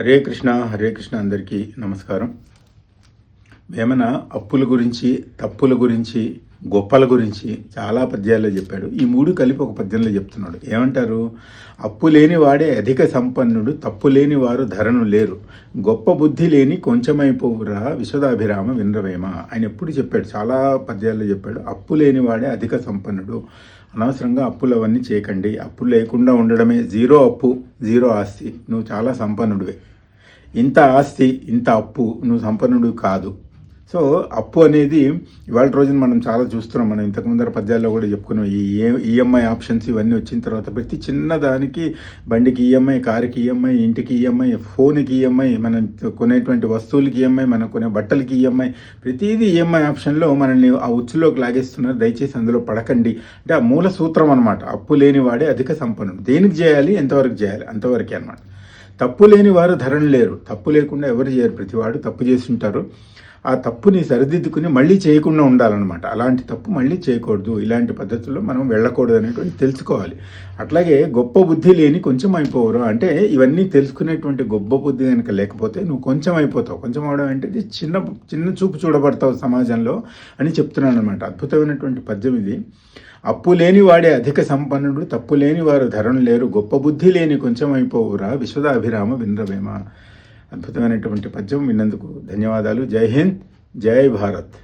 హరే కృష్ణ హరే కృష్ణ అందరికీ నమస్కారం. వేమన అప్పుల గురించి తప్పుల గురించి గొప్పల గురించి చాలా పద్యాల్లో చెప్పాడు. ఈ మూడు కలిపి ఒక పద్యంలో చెప్తున్నాడు. ఏమంటారు? అప్పు లేని వాడే అధిక సంపన్నుడు తప్పు లేని వారు ధరను లేరు. గొప్ప బుద్ధి లేని కొంచెమైపోవురా విశ్వదాభిరామ వినరవేమ ఆయన ఎప్పుడు చెప్పాడు. చాలా పద్యాల్లో చెప్పాడు. అప్పు లేని వాడే అధిక సంపన్నుడు. అనవసరంగా అప్పులు అవన్నీ చేయకండి. అప్పులు లేకుండా ఉండడమే జీరో అప్పు జీరో ఆస్తి. నువ్వు చాలా సంపన్నుడివే. ఇంత ఆస్తి ఇంత అప్పు నువ్వు సంపన్నుడు కాదు. సో అప్పు అనేది ఇవాళ రోజున మనం చాలా చూస్తున్నాం. మనం ఇంతకు ముందర పద్యాల్లో కూడా చెప్పుకున్నాం. ఈ ఈఎంఐ ఆప్షన్స్ ఇవన్నీ వచ్చిన తర్వాత ప్రతి చిన్న దానికి బండికి ఈఎంఐ కారుకి ఈఎంఐ ఇంటికి ఈఎంఐ ఫోన్కి ఈఎంఐ మనం కొనేటువంటి వస్తువులకి ఈఎంఐ మనం కొనే బట్టలకి ఈఎంఐ ప్రతిదీ ఈఎంఐ ఆప్షన్లో మనల్ని ఆ ఉచ్చులోకి లాగేస్తున్నారు. దయచేసి అందులో పడకండి. అంటే ఆ మూల సూత్రం అనమాట అప్పు లేని వాడే అధిక సంపన్నుడు. దేనికి చేయాలి? ఎంతవరకు చేయాలి? అంతవరకే అనమాట తప్పు లేని వారు ధరణ లేరు. తప్పు లేకుండా ఎవరు చేయరు? ప్రతివాడు తప్పు చేస్తుంటారు ఆ తప్పుని సరిదిద్దుకుని మళ్ళీ చేయకుండా ఉండాలన్నమాట. అలాంటి తప్పు మళ్ళీ చేయకూడదు. ఇలాంటి పద్ధతుల్లో మనం వెళ్ళకూడదు అనేటువంటి తెలుసుకోవాలి. అట్లాగే గొప్ప బుద్ధి లేని కొంచెం అయిపోవరు. అంటే ఇవన్నీ తెలుసుకునేటువంటి గొప్ప బుద్ధి కనుక లేకపోతే నువ్వు కొంచెం అయిపోతావు. కొంచెం అవడం అంటే చిన్న చిన్న చూపు చూడబడతావు సమాజంలో అని చెప్తున్నాను అనమాట అద్భుతమైనటువంటి పద్యం ఇది. అప్పు లేని వాడే అధిక సంపన్నుడు తప్పు లేని వారు ధరను లేరు. గొప్ప బుద్ధి లేని కొంచెం అయిపోవురా. విశ్వదాభిరామ వింద్రవేమ. అద్భుతమైనటువంటి పద్యం విన్నందుకు ధన్యవాదాలు. జై హింద్ జై భారత్.